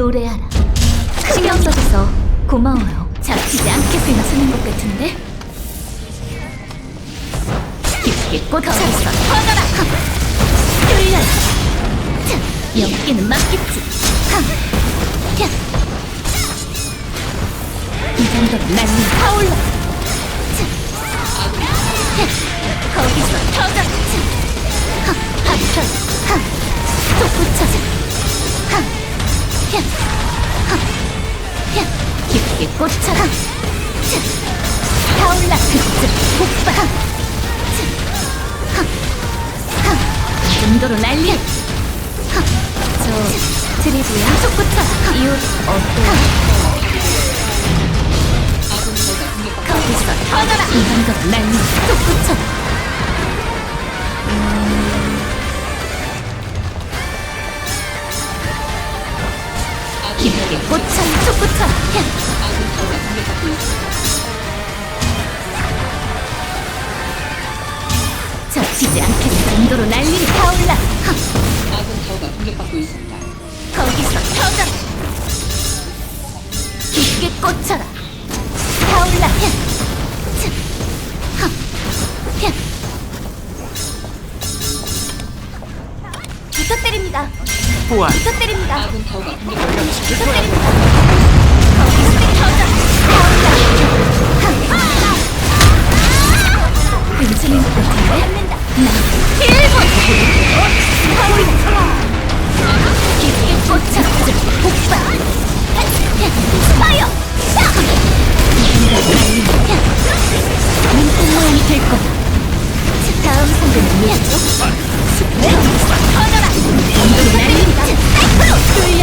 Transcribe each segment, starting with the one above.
노래하라. 신경 써줘서 고마워요. 잡히지 않겠으나 쓰는 것 같은데? 깊게 꽂혀서 터져라! 뚫려라! 자, 여기는 맞겠지? 이 정도면 난리 타올라! 자! 타올라! 그쯤 폭발! 난리야! 하! 저 드리블야? 속 붙여라! 이웃 어때? 거기서 터져라! 이 정도로 난리! 속 붙여 정도로 난리를 타올라 하! 아군 타워가 공격받고 있습니다. 거기서 터져 깊게 꽂혀라 타올라! 하! 야! 부탁드립니다 보안 부탁드립니다 아군 타워가 공격받고 있습니다. 부탁드립니다 거기서 터져 타올라 하! 괜찮은 것 같은데? 나 1분! 타올라 깊게 꽂혀 폭발 파이어 눈꽃 모양이 될 거다 다음 상대는 누구죠? 터져라 정도로 날린다 뚫려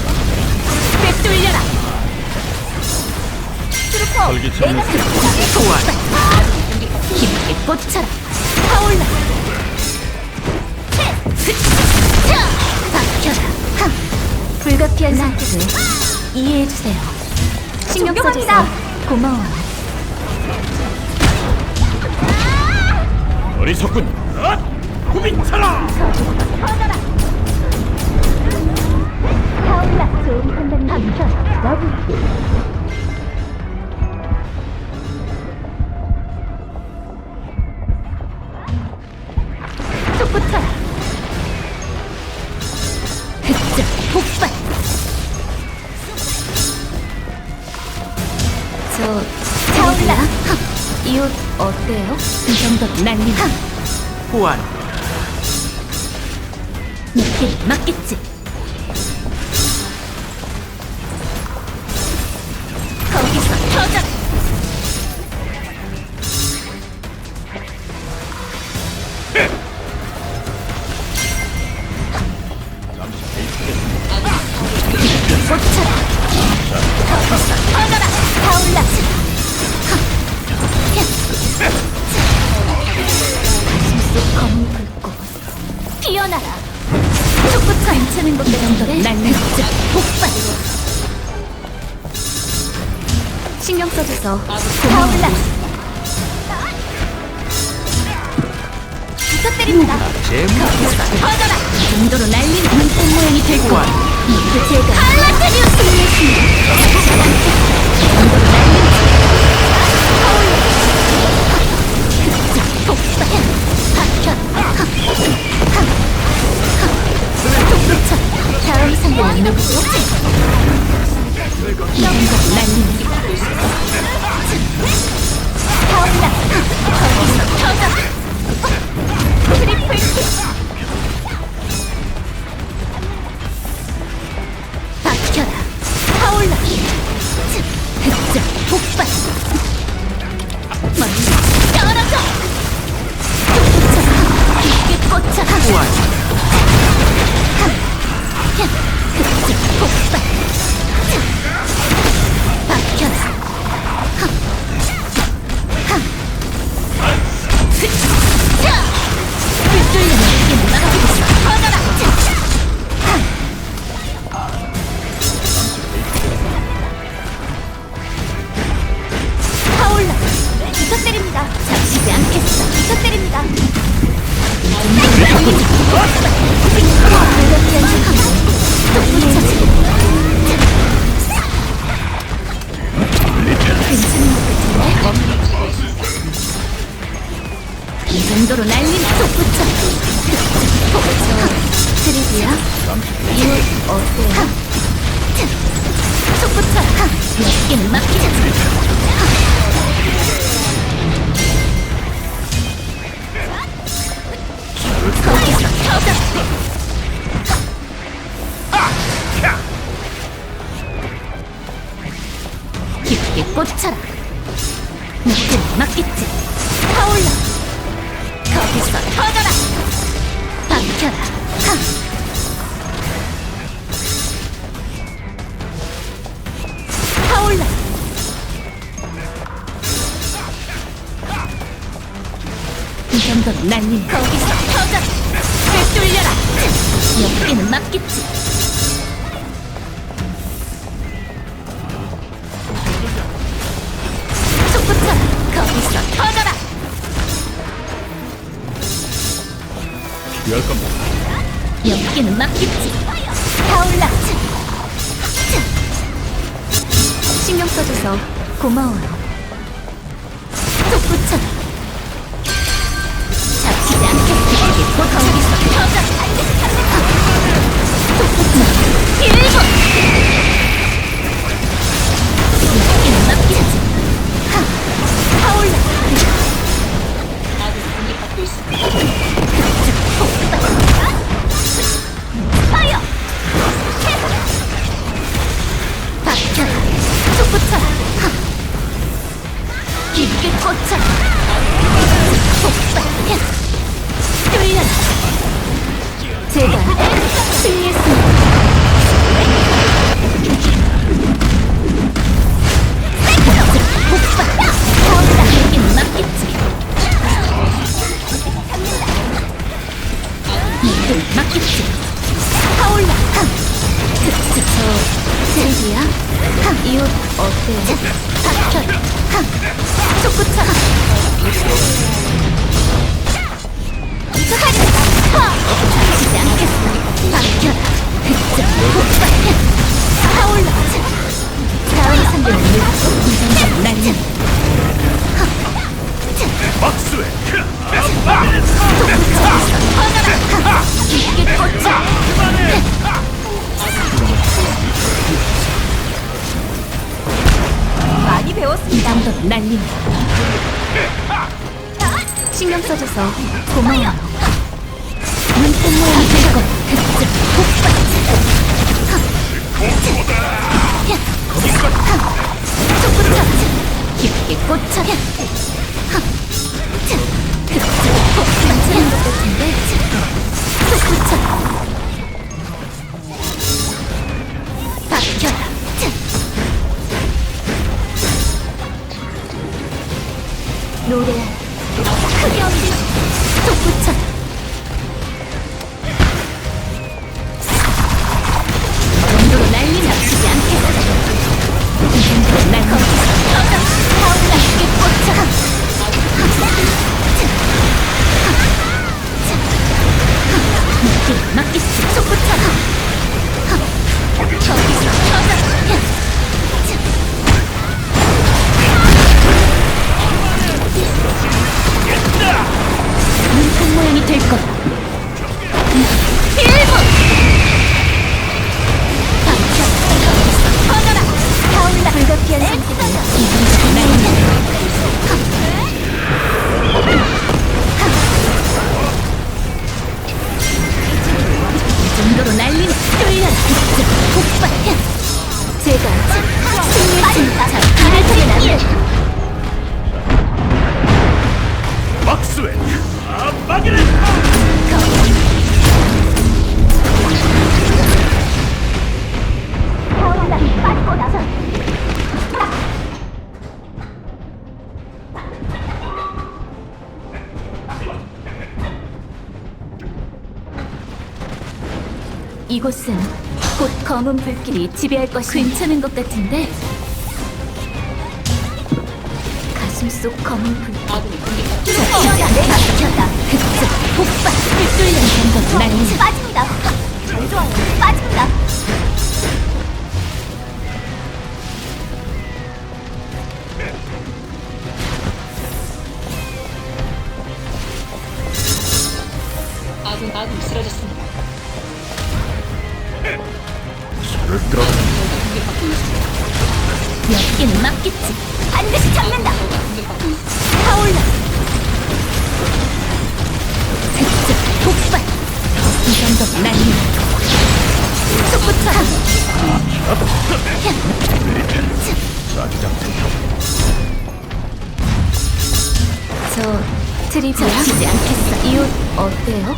깊게 꽂혀라 타올라 차! 박혀라 하! 불가피한 상태를 이해해주세요 신경 써줘서 고마워요 어리석군 어? 구민차라 터져라 타올라 좋은 판단이 박혀라 더 붙여라 흑자 폭발. 저 타올라. 이옷 어때요? 이 정도 난리나. 보안 느낌 맞겠지? 꽂혀라! 거기서 터져라! 타올라! 하! 야! 속 검은 불꽃 피어나라! 촉부터 괜찮은 것 정도로 날리자 폭발! 신경 써줘서 타올라! 부탁드립니다! 터져라! 이 정도로 날리는 눈꽃 모양이 될 거야! 제가 다음 상대는 누구죠? 이런 것 말린 있습니다. 이 정도로 날린 속붙여 드리디야 이거 어때요? 속붙여 몇개 맡기자 날린 거기서 터져! 되돌려라! 역기는 맞겠지! 여기는 맞겠지! 타올라! 신경 써줘서 고마워요. 보통 저장 안돼 3 1분 날린다. 신경 써줘서 고마워. 눈꽃 모양이 될 것. 흑색 폭발. 촉구쳐. 깊게 꽂혀. 흑색 폭발. 이곳은 곧 검은 불길이 지배할 것이 괜찮은 것 같은데? 가슴 속 검은 불길 저기가 내가 흡수 폭발 뚫려 전부 날 빠집니다. 잘 좋아요 빠집니다 여기는 맞겠지. 반드시 잡는다. 타올라 흡수 폭발. 이 정도 속부처럼 자기장 저 트리 젖히지 않겠어. 이 옷 어때요?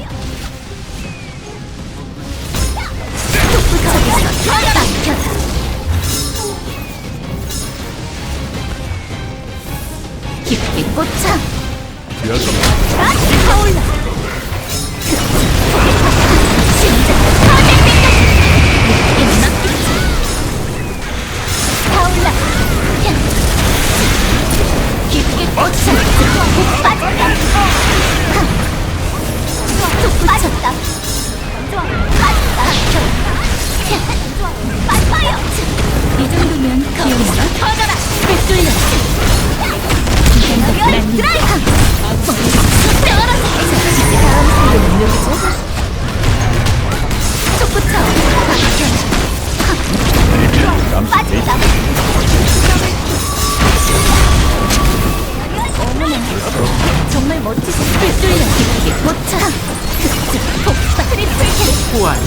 속부처럼 막혀라 깊이 꽂혀. 뒤에서 아, 타올라 정말 멋지신 뚫뚫려 흡수 폭발 트리플 캐 후안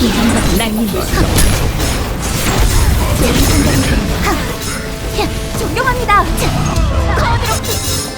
이 한번 날리는 하! 야, 존경합니다! 자, 커드로키!